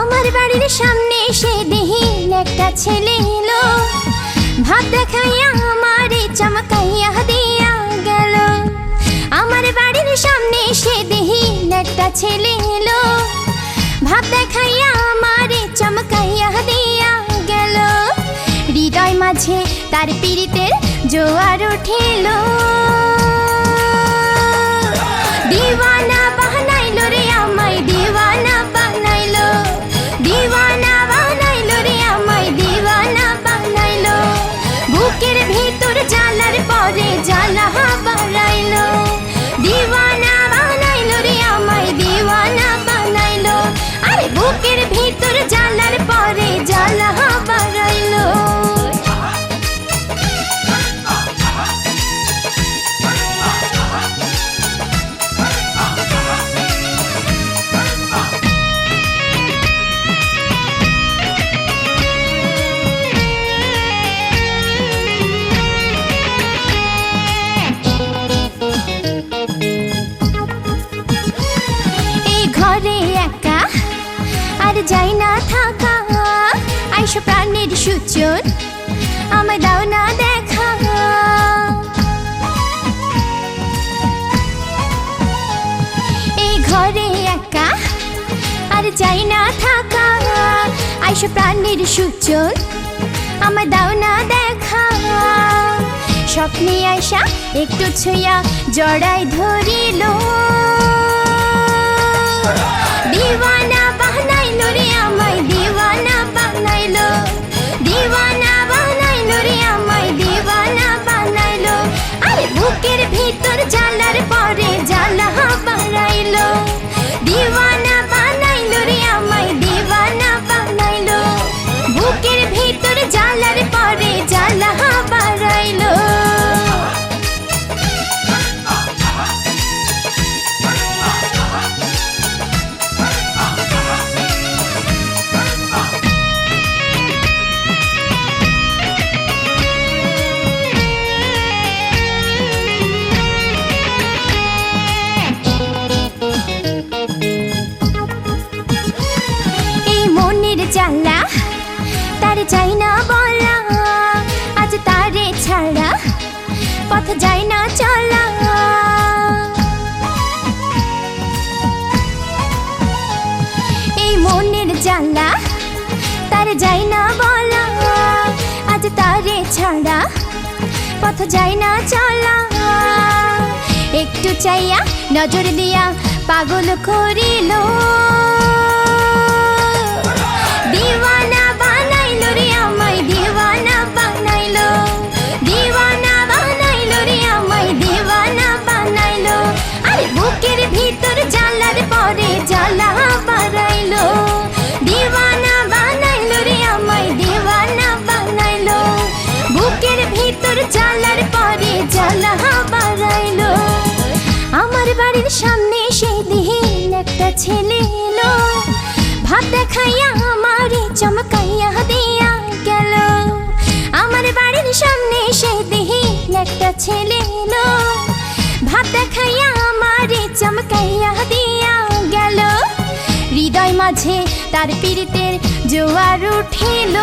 আমার বাড়ির সামনে এসে দেহিন একটা ছেলে ছেলে এলো। ভাব দেখাইয়া আমারে চমকাইয়া দিয়া গেল। হৃদয় মাঝে তার পীড়িতের জোয়ার উঠিল। দিওয়ানা আইসো প্রাণের সূচন আমার দাও না দেখা। স্বপ্নে আসা একটু ছুঁয়া জড়াই ধরিল তার চাই না বলা, আজ তারে ছাড়া পথ যায় না চলা। এই মনের জ্বালা তার যাই না বলা, আজ তারে ছাড়া পথ যায় না চলা। একটু চাইয়া নজর দিয়া পাগল করিল ছেলে এলো ভাত দেখাইয়া আমারে চমকাইয়া দিয়া গেল। আমার বাড়ির সামনে সেই দিন একটা ছেলে এলো ভাত দেখাইয়া আমারে চমকাইয়া দিয়া গেল। হৃদয় মাঝে তার পীড়িতের জোয়ার উঠিল।